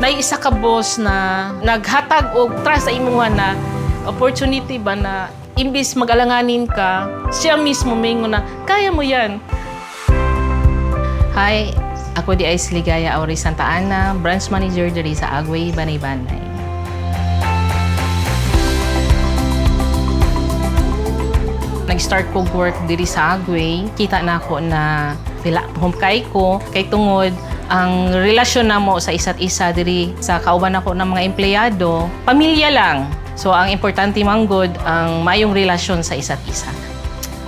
na isa ka boss na naghatag og trust sa imuha na opportunity ba na imbis magalanganin ka, siya mismo mingo na kaya mo yan. Hi, ako di Ice Ligaya Auri Santa Ana, branch manager diri sa Agway, Banay-Banay. Nag-start ko work diri sa Agway. Kita na ako na pila humkay ko kay tungod ang relasyon namo sa isa't isa diri sa kauban ako ng mga empleyado, pamilya lang. So ang importante manggod ang mayong relasyon sa isa't isa.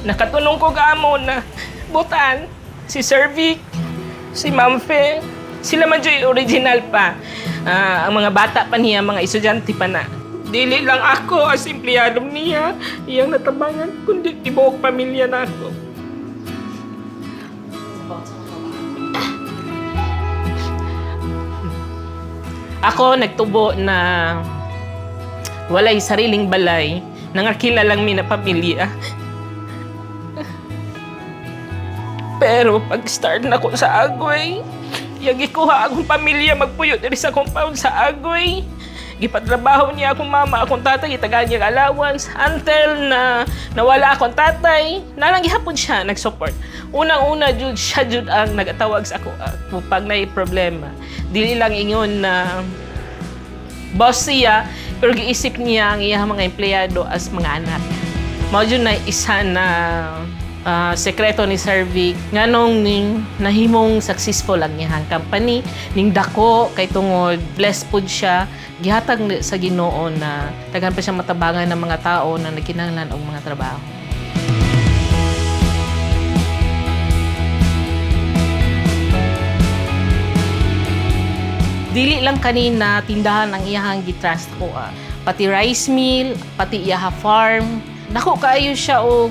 Nakatunong ko gamo na butan, si Sir Vic, si Ma'am Fe, sila man dyan original pa. Ah, ang mga bata pa niya, mga estudyante pa na. Dili lang ako as empleyado niya, iyang natabangan, kundi tibuok pamilya na ako. Ako nagtubo na walay sariling balay, nangakila lang mi na pamilya. Pero pag start na ko sa Agway, yung ikuha akong pamilya magpuyo diri sa compound sa Agway. Gipatrabaho niya akong mama, akong tatay, itagaan niya allowance until na nawala akong tatay. Nalang gihapon siya nag-support. Unang-una jud siya jud ang nagatawag sa ako ah, pag may problema. Dili lang ingon na boss siya, pero giisip niya ang iyang mga empleyado as mga anak. Mao jud na isa na ah, sekreto ni Sir Vic nganong ning nahimong successful ang iyang company ning dako kay tungod blessed pud siya gihatag sa Ginoo na daghan pa siya matabangan ng mga tao na nagkinahanglan og mga trabaho. Dili lang kanina tindahan ang iyahang gitrust ko ah. Pati rice mill, pati iyaha farm. Nako kaayo siya og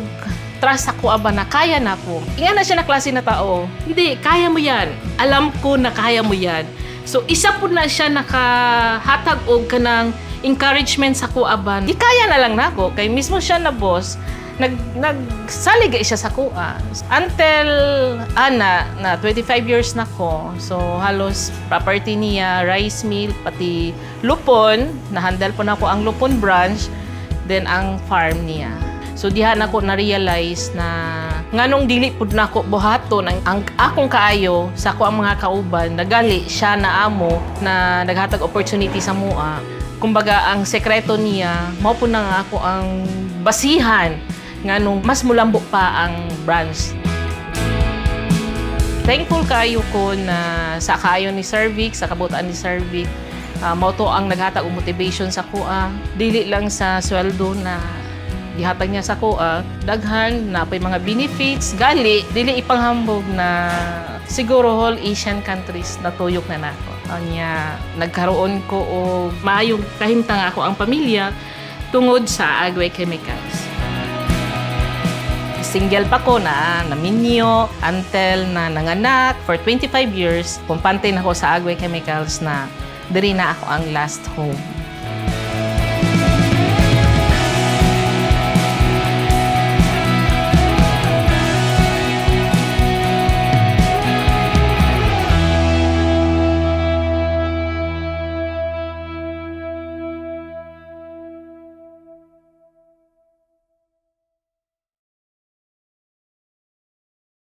trust ako aba na kaya na ko. Inga na siya na klase na tao. Hindi, kaya mo yan. Alam ko na kaya mo yan. So isa po na siya nakahatag og kanang encouragement sa kuaban. Di kaya na lang nako kay mismo siya na boss nag nagsalig siya sa kuha. Until ana na 25 years na ko. So halos property niya, rice mill, pati lupon, na-handle po na ko ang lupon branch, then ang farm niya. So diha na ko na-realize na nganong dili pud nako buhaton ang, ang akong kaayo sa ko ang mga kauban nagali siya na amo na naghatag opportunity sa mua. Kumbaga ang sekreto niya mao po na nga ako ang basihan nganong mas mulambo pa ang branch thankful kayo ko na sa kaayo ni Cervix, sa kabutaan ni Cervix, uh, mao to ang naghatag og motivation sa kuha. Dili lang sa sweldo na gihatag niya sa kuha, daghan na pay mga benefits, gali dili ipanghambog na siguro whole Asian countries natuyok na nako. Anya nagkaroon ko og maayong kahimtang ako ang pamilya tungod sa Agway Chemicals single pa ko na naminyo until na nanganak for 25 years. Pumpante na ako sa Agway Chemicals na diri na ako ang last home.